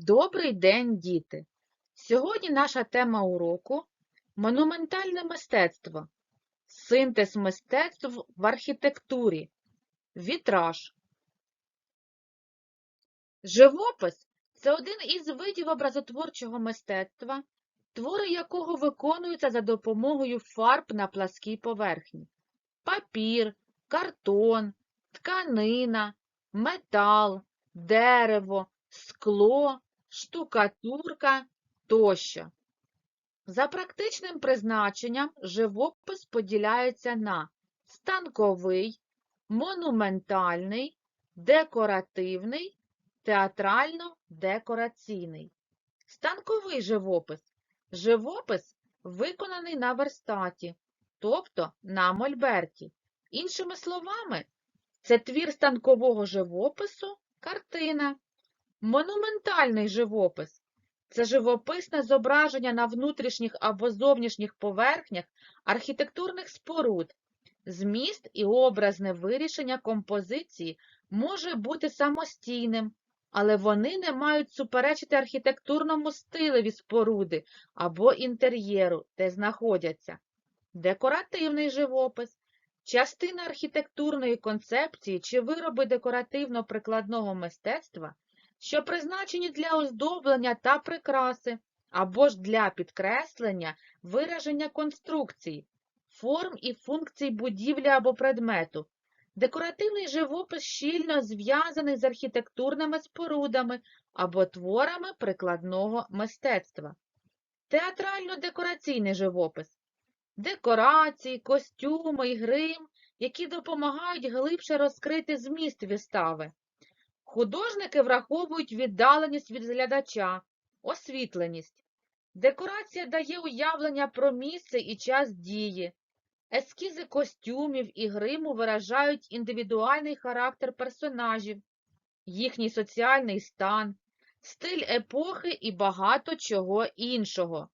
Добрий день, діти! Сьогодні наша тема уроку монументальне мистецтво. Синтез мистецтв в архітектурі. Вітраж. Живопис це один із видів образотворчого мистецтва, твори якого виконуються за допомогою фарб на пласкій поверхні. Папір, картон, тканина, метал, дерево, скло, штукатурка тощо. За практичним призначенням живопис поділяється на станковий, монументальний, декоративний, театрально-декораційний. Станковий живопис – живопис, виконаний на верстаті, тобто на мольберті. Іншими словами, це твір станкового живопису, картина. Монументальний живопис – це живописне зображення на внутрішніх або зовнішніх поверхнях архітектурних споруд. Зміст і образне вирішення композиції може бути самостійним, але вони не мають суперечити архітектурному стилеві споруди або інтер'єру, де знаходяться. Декоративний живопис – частина архітектурної концепції чи вироби декоративно-прикладного мистецтва, що призначені для оздоблення та прикраси, або ж для підкреслення, вираження конструкцій, форм і функцій будівлі або предмету. Декоративний живопис щільно зв'язаний з архітектурними спорудами або творами прикладного мистецтва. Театрально-декораційний живопис декорації, костюми і грим, які допомагають глибше розкрити зміст вистави. Художники враховують віддаленість від глядача, освітленість. Декорація дає уявлення про місце і час дії. Ескізи костюмів і гриму виражають індивідуальний характер персонажів, їхній соціальний стан, стиль епохи і багато чого іншого.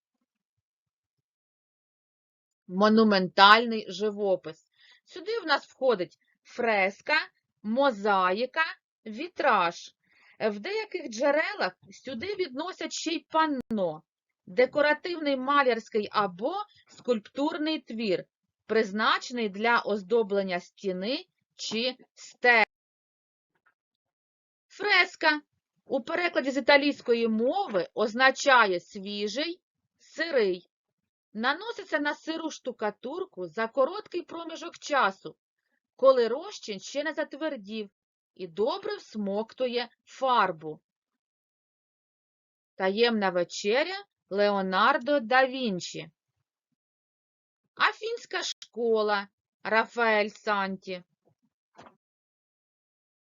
Монументальний живопис. Сюди в нас входить фреска, мозаїка, вітраж. В деяких джерелах сюди відносять ще й панно, декоративний малярський або скульптурний твір, призначений для оздоблення стіни чи стелі. Фреска у перекладі з італійської мови означає свіжий, сирий. Наноситься на сиру штукатурку за короткий проміжок часу, коли розчин ще не затвердів і добре всмоктує фарбу. Таємна вечеря Леонардо да Вінчі. Афінська школа Рафаель Санті.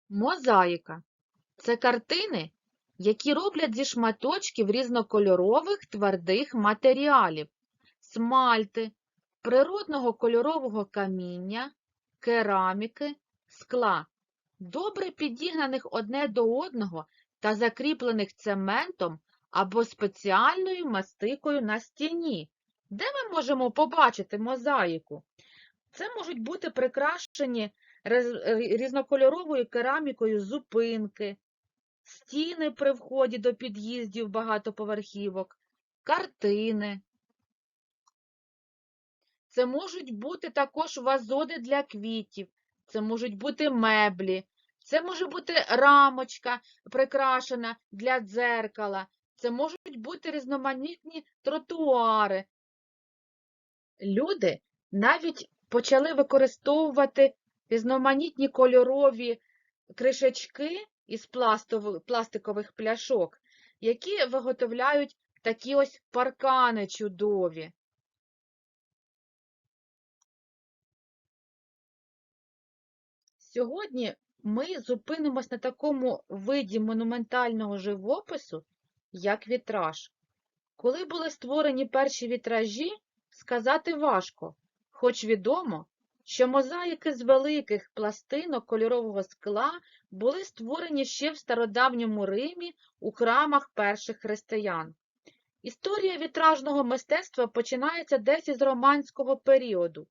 Мозаїка це картини, які роблять зі шматочків різнокольорових твердих матеріалів, смальти, природного кольорового каміння, кераміки, скла, добре підігнаних одне до одного та закріплених цементом або спеціальною мастикою на стіні. Де ми можемо побачити мозаїку? Це можуть бути прикрашені різнокольоровою керамікою зупинки, стіни при вході до під'їздів багатоповерхівок, картини. Це можуть бути також вазони для квітів, це можуть бути меблі, це може бути рамочка прикрашена для дзеркала, це можуть бути різноманітні тротуари. Люди навіть почали використовувати різноманітні кольорові кришечки із пластикових пляшок, які виготовляють такі ось паркани чудові. Сьогодні ми зупинимось на такому виді монументального живопису, як вітраж. Коли були створені перші вітражі, сказати важко, хоч відомо, що мозаїки з великих пластинок кольорового скла були створені ще в стародавньому Римі у храмах перших християн. Історія вітражного мистецтва починається десь із романського періоду.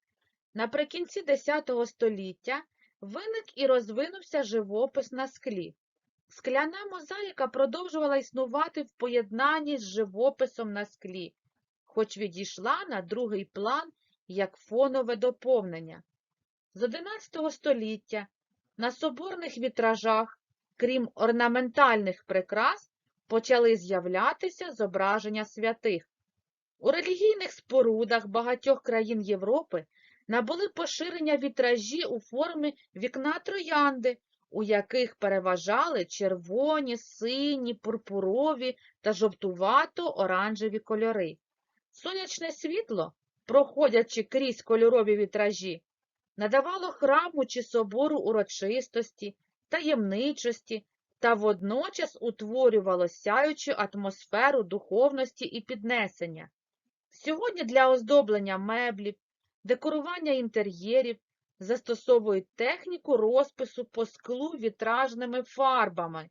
Наприкінці X століття виник і розвинувся живопис на склі. скляна мозаїка продовжувала існувати в поєднанні з живописом на склі, хоч відійшла на другий план як фонове доповнення. З XI століття на соборних вітражах, крім орнаментальних прикрас, почали з'являтися зображення святих. У релігійних спорудах багатьох країн Європи набули поширення вітражі у формі вікна троянди, у яких переважали червоні, сині, пурпурові та жовтувато-оранжеві кольори. Сонячне світло, проходячи крізь кольорові вітражі, надавало храму чи собору урочистості, таємничості та водночас утворювало сяючу атмосферу духовності і піднесення. Сьогодні для оздоблення меблів, декорування інтер'єрів застосовують техніку розпису по склу вітражними фарбами.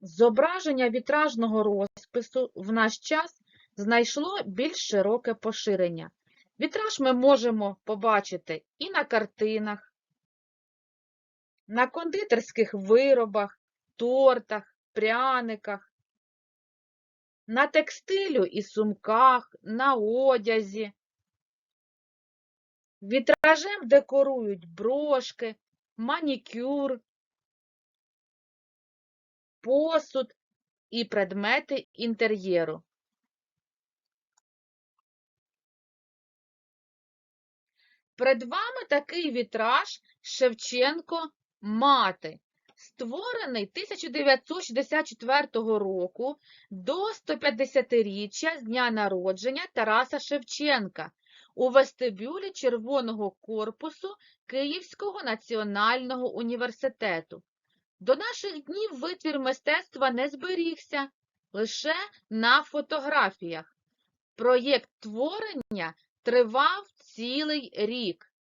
Зображення вітражного розпису в наш час знайшло більш широке поширення. Вітраж ми можемо побачити і на картинах, на кондитерських виробах, тортах, пряниках, на текстилю і сумках, на одязі. Вітражем декорують брошки, манікюр, посуд і предмети інтер'єру. Перед вами такий вітраж Шевченко Мати, створений 1964 року до 150-річчя з дня народження Тараса Шевченка у вестибюлі Червоного корпусу Київського національного університету. До наших днів витвір мистецтва не зберігся лише на фотографіях. Проєкт творення тривав цілий рік.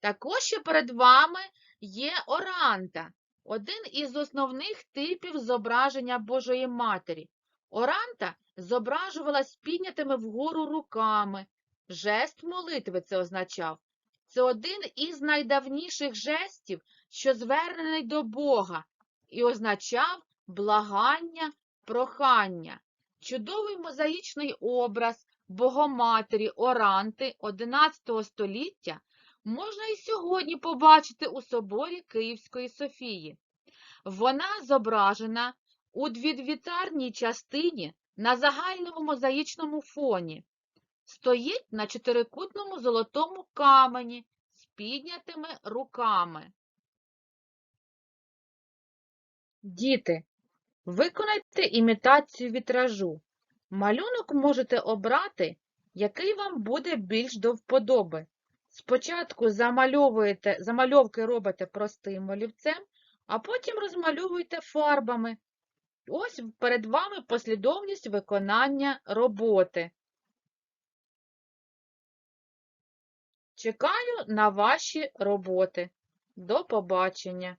Також ще перед вами є оранта, один із основних типів зображення Божої Матері. Оранта зображувалась піднятими вгору руками. Жест молитви це означав. Це один із найдавніших жестів, що звернений до Бога, і означав благання, прохання. Чудовий мозаїчний образ Богоматері Оранти XI століття можна і сьогодні побачити у соборі Київської Софії. Вона зображена у двідвітарній частині на загальному мозаїчному фоні. Стоїть на чотирикутному золотому камені з піднятими руками. Діти, виконайте імітацію вітражу. Малюнок можете обрати, який вам буде більш до вподоби. Спочатку замальовуєте, замальовки робите простим олівцем, а потім розмальовуєте фарбами. Ось перед вами послідовність виконання роботи. Чекаю на ваші роботи. До побачення!